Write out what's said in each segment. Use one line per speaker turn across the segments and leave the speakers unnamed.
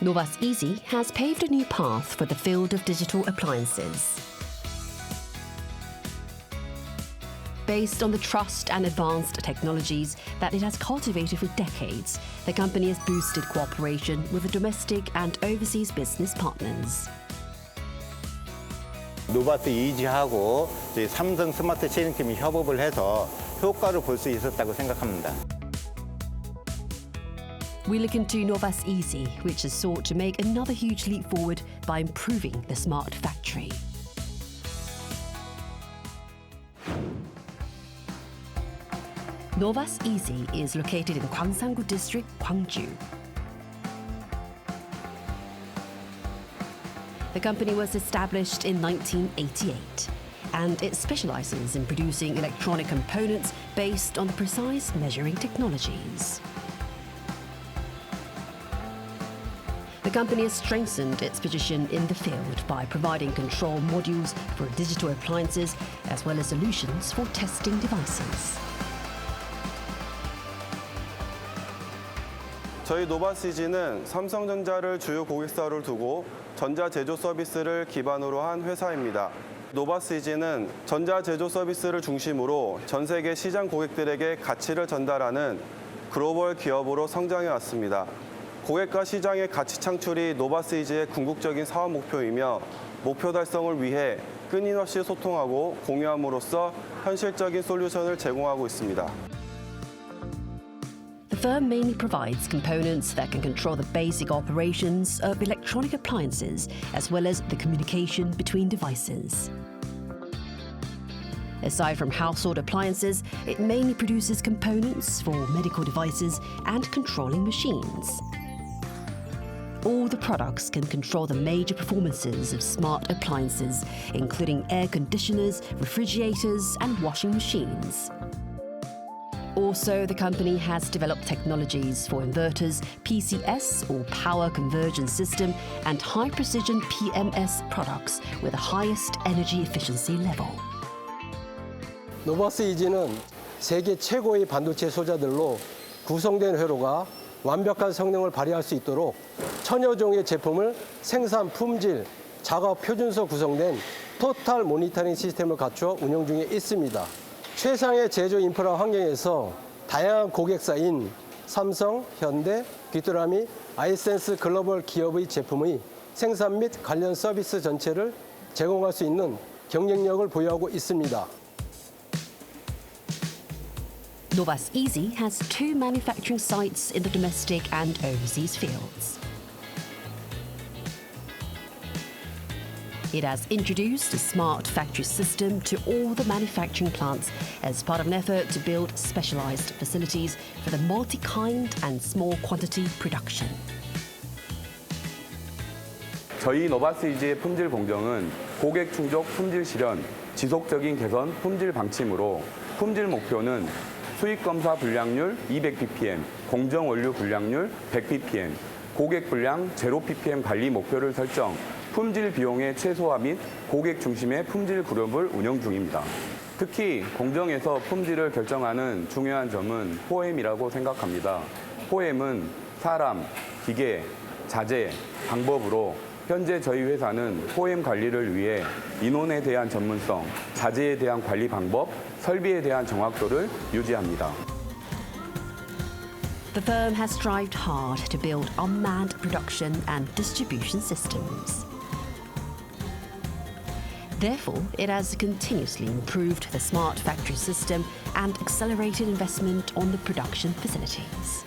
Novas Easy has paved a new path for the field of digital appliances. Based on the trust and advanced technologies that it has cultivated for decades, the company has boosted cooperation with the domestic and overseas business partners.
노바스 이지하고 저희 삼성 스마트 체인팀이 협업을 해서 효과를 볼 수 있었다고 생각합니다.
We look into Novas Easy, which has sought to make another huge leap forward by improving the smart factory. Novas Easy is located in Gwangsanggu District, Gwangju. The company was established in 1988 and it specializes in producing electronic components based on the precise measuring technologies. The company has strengthened its position in the field by providing control modules for digital appliances as well as solutions for testing devices.
저희 노바시지는 삼성전자를 주요 고객사로 두고 전자 제조 서비스를 기반으로 한 회사입니다. 노바시지는 전자 제조 서비스를 중심으로 전 세계 시장 고객들에게 가치를 전달하는 글로벌 기업으로 성장해 왔습니다. 고객과 시장의 가치 창출이 노바시지의 궁극적인 사업 목표이며 목표 달성을 위해 끊임없이 소통하고 공유함으로써 현실적인 솔루션을 제공하고 있습니다.
The firm mainly provides components that can control the basic operations of electronic appliances as well as the communication between devices. Aside from household appliances, it mainly produces components for medical devices and controlling machines. All the products can control the major performances of smart appliances, including air conditioners, refrigerators, and washing machines. Also, the company has developed technologies for inverters, PCS or power conversion system, and high precision PMS products with the highest energy efficiency level.
노버스 이지는 세계 최고의 반도체 소자들로 구성된 회로가 완벽한 성능을 발휘할 수 있도록 천여 종의 제품을 생산 품질, 작업 표준서 구성된 토탈 모니터링 시스템을 갖추어 운영 중에 있습니다. 최상의 제조 인프라 환경에서 다양한 고객사인 삼성, 현대, 귀뚜라미, 아이센스 글로벌 기업의 제품의 생산 및 관련 서비스 전체를 제공할 수 있는 경쟁력을 보유하고 있습니다.
Novas Easy has two manufacturing sites in the domestic and overseas fields. It has introduced a smart factory system to all the manufacturing plants as part of an effort to build specialized facilities for the multi kind and small quantity production.
저희 노바스이지의 품질 공정은 고객 충족 품질 실현, 지속적인 개선 품질 방침으로 품질 목표는 수익 검사 불량률 200ppm, 공정 원료 불량률 100ppm, 고객 불량 0ppm 관리 목표를 설정, 품질 비용의 최소화 및 고객 중심의 품질 그룹을 운영 중입니다. 특히 공정에서 품질을 결정하는 중요한 점은 호엠이라고 생각합니다. 호엠은 사람, 기계, 자재, 방법으로 현재 저희 회사는 호엠 관리를 위해 인원에 대한 전문성, 자재에 대한 관리 방법, 설비에 대한 정확도를 유지합니다.
The firm has strived hard to build unmanned production and distribution systems. Therefore, it has continuously improved the smart factory system and accelerated investment on the production facilities.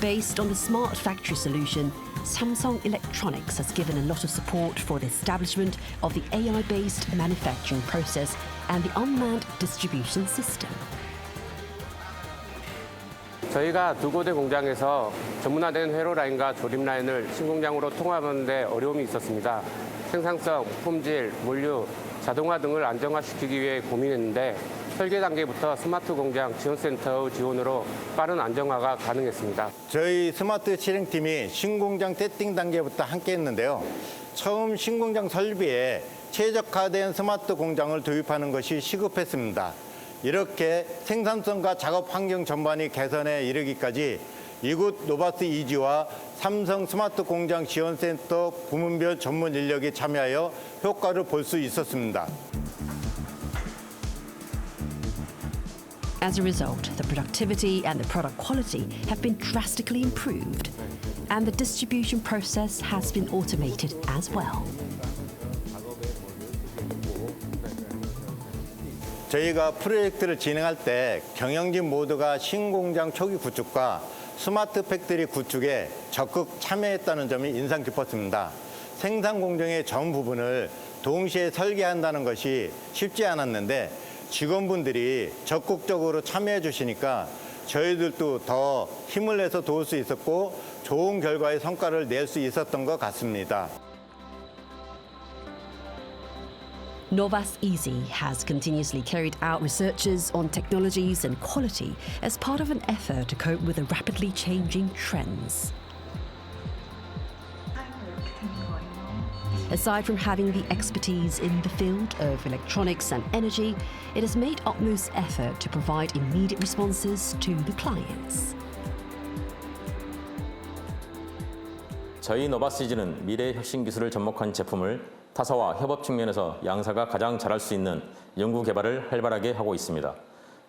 Based on the smart factory solution, Samsung Electronics has given a lot of support for the establishment of the AI based manufacturing process and the unmanned distribution system.
저희가 두 곳의 공장에서 전문화된 회로 라인과 조립 라인을 신공장으로 통합하는 데 어려움이 있었습니다. 생산성, 품질, 물류, 자동화 등을 안정화시키기 위해 고민했는데 설계 단계부터 스마트 공장 지원센터의 지원으로 빠른 안정화가 가능했습니다.
저희 스마트 실행팀이 신공장 테스팅 단계부터 함께 했는데요. 처음 신공장 설비에 최적화된 스마트 공장을 도입하는 것이 시급했습니다. 이렇게 생산성과 작업 환경 전반이 개선에 이르기까지 이곳 노바스 이지와 삼성 스마트 공장 지원센터 부문별 전문 인력이 참여하여 효과를 볼 수 있었습니다.
As a result, the productivity and the product quality have been drastically improved, and the distribution process has been automated as well.
저희가 프로젝트를 진행할 때 경영진 모두가 신공장 초기 구축과 스마트 팩토리 구축에 적극 참여했다는 점이 인상 깊었습니다. 생산 공정의 전 부분을 동시에 설계한다는 것이 쉽지 않았는데 직원분들이 적극적으로 참여해 주시니까 저희들도 더 힘을 내서 도울 수 있었고 좋은 결과의 성과를 낼 수 있었던 것 같습니다.
Novas Easy has continuously carried out researches on technologies and quality as part of an effort to cope with the rapidly changing trends. Aside from having the expertise in the field of electronics and energy, it has made utmost effort to provide immediate responses to the clients.
저희 노바시즈는 미래 혁신 기술을 접목한 제품을 타사와 협업 측면에서 양사가 가장 잘할 수 있는 연구 개발을 활발하게 하고 있습니다.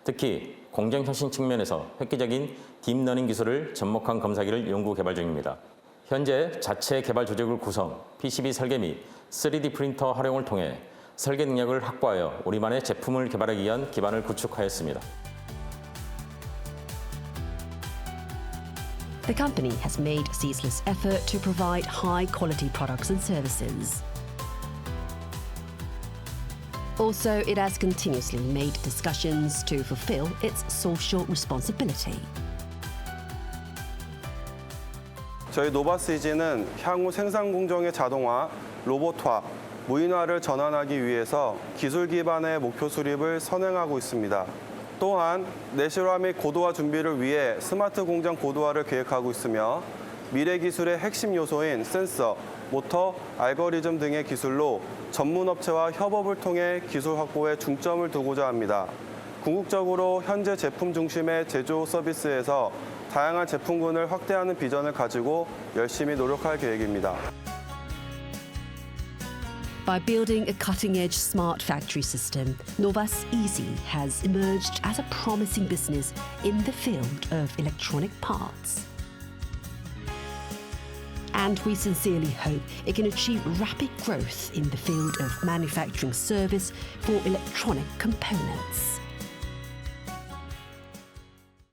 특히 공정 혁신 측면에서 획기적인 딥러닝 기술을 접목한 검사기를 연구 개발 중입니다. 현재 자체 개발 조직을 구성, PCB 설계 및 3D 프린터 활용을 통해 설계 능력을 확보하여 우리만의 제품을 개발하기 위한 기반을 구축하였습니다.
The company has made ceaseless effort to provide high quality products and services. Also, it has continuously made discussions to fulfill its social responsibility.
저희 노바스이지는 향후 생산 공정의 자동화, 로봇화, 무인화를 전환하기 위해서 기술 기반의 목표 수립을 선행하고 있습니다. 또한 내실화 및 고도화 준비를 위해 스마트 공장 고도화를 계획하고 있으며 미래 기술의 핵심 요소인 센서, 모터, 알고리즘 등의 기술로 전문 업체와 협업을 통해 기술 확보에 중점을 두고자 합니다. 궁극적으로 현재 제품 중심의 제조 서비스에서 다양한 제품군을 확대하는 비전을 가지고 열심히 노력할 계획입니다.
By building a cutting edge smart factory system, Novas Easy has emerged as a promising business in the field of electronic parts. And we sincerely hope it can achieve rapid growth in the field of manufacturing service for electronic components.